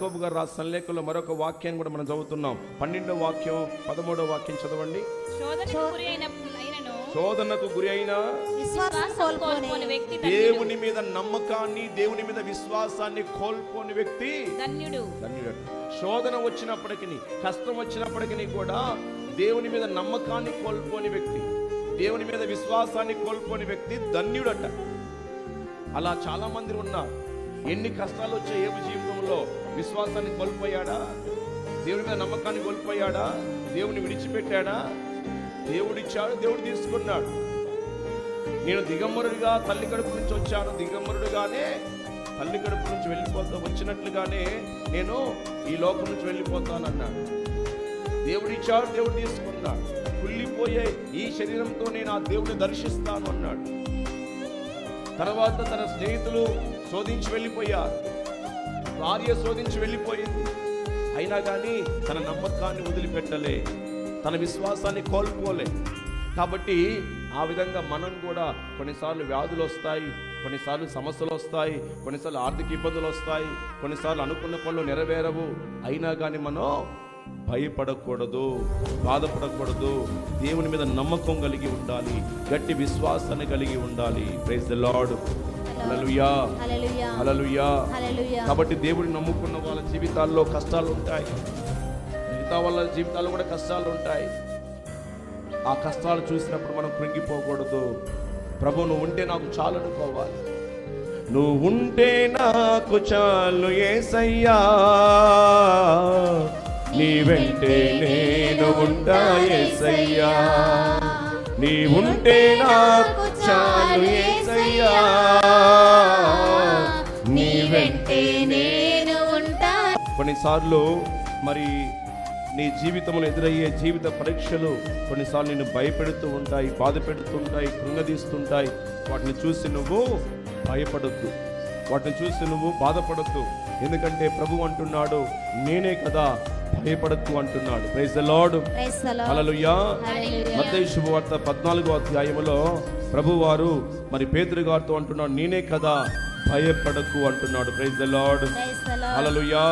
యాకోబు గారు రాసిన లేఖలో మరొక వాక్యాన్ని కూడా మనం చదువుతున్నాం. పన్నెండో వాక్యం పదమూడో వాక్యం చదవండి. శోధనకు గురి అయిన. దేవుని మీద నమ్మకాన్ని దేవుని మీద విశ్వాసాన్ని కోల్పోని వ్యక్తి ధన్యుడు. ధన్యుడట శోధన వచ్చినప్పటికీ కష్టం వచ్చినప్పటికీ కూడా దేవుని మీద నమ్మకాన్ని కోల్పోని వ్యక్తి దేవుని మీద విశ్వాసాన్ని కోల్పోని వ్యక్తి ధన్యుడట. అలా చాలా మంది ఉన్నారు. ఎన్ని కష్టాలు వచ్చే ఏబు జీవితంలో విశ్వాసాన్ని కోల్పోయాడా? దేవుని మీద నమ్మకాన్ని కోల్పోయాడా? దేవుని విడిచిపెట్టాడా? దేవుడిచ్చాడు దేవుడు తీసుకున్నాడు. నేను దిగంబరుడిగా తల్లి కడుపు నుంచి వచ్చాను. దిగంబరుడుగానే తల్లి కడుపు నుంచి వెళ్ళిపోతా వచ్చినట్లుగానే నేను ఈ లోకం నుంచి వెళ్ళిపోతాను అన్నాడు దేవుడిచ్చాడు దేవుడు తీసుకున్నాడు. కుళ్ళిపోయే ఈ శరీరంతో నేను ఆ దేవుడిని దర్శిస్తాను అన్నాడు. తర్వాత తన స్నేహితులు శోధించి వెళ్ళిపోయారు. భార్య శోధించి వెళ్ళిపోయింది. అయినా కానీ తన నమ్మకాన్ని వదిలిపెట్టలే. తన విశ్వాసాన్ని కోల్పోలే. కాబట్టి ఆ విధంగా మనం కూడా కొన్నిసార్లు వ్యాధులు వస్తాయి కొన్నిసార్లు సమస్యలు వస్తాయి కొన్నిసార్లు ఆర్థిక ఇబ్బందులు వస్తాయి కొన్నిసార్లు అనుకున్న పనులు నెరవేరవు. అయినా కానీ మనం భయపడకూడదు బాధపడకూడదు. దేవుని మీద నమ్మకం కలిగి ఉండాలి గట్టి విశ్వాసాన్ని కలిగి ఉండాలి. ప్రైజ్ ద హల్లెలూయా కాబట్టి దేవుడిని నమ్ముకున్న వాళ్ళ జీవితాల్లో కష్టాలు ఉంటాయి. మిగతా వాళ్ళ జీవితాల్లో కూడా కష్టాలు ఉంటాయి. ఆ కష్టాలు చూసినప్పుడు మనం కృంగిపోకూడదు. ప్రభు నువ్వు ఉంటే నాకు చాలు అనుకోవాలి. నువ్వు ఉంటే నాకు చాలు ఏసయ్యా. నీ వెంటే నేను ఉంటా ఏసయ్యా. నీ ఉంటే నాకు చాలు ఏసయ్యా. నీ వెంటే నేను ఉంటా. కొన్నిసార్లు మరి నీ జీవితంలో ఎదురయ్యే జీవిత పరీక్షలు కొన్నిసార్లు నిన్ను భయపెడుతూ ఉంటాయి బాధ పెడుతుంటాయి కృంగదీస్తుంటాయి. వాటిని చూసి నువ్వు భయపడొద్దు. వాటిని చూసి నువ్వు బాధపడొద్దు. ఎందుకంటే ప్రభు అంటున్నాడు నేనే కదా భయపడద్దు అంటున్నాడు. ప్రైజ్ ద లార్డ్ హల్లెలూయా మత్తయి శుభవార్త పద్నాలుగో అధ్యాయములో ప్రభువారు మరి పేతురు గారితో అంటున్నాడు నేనే కదా భయపడకు అంటున్నాడు. Praise the lord praise the lord hallelujah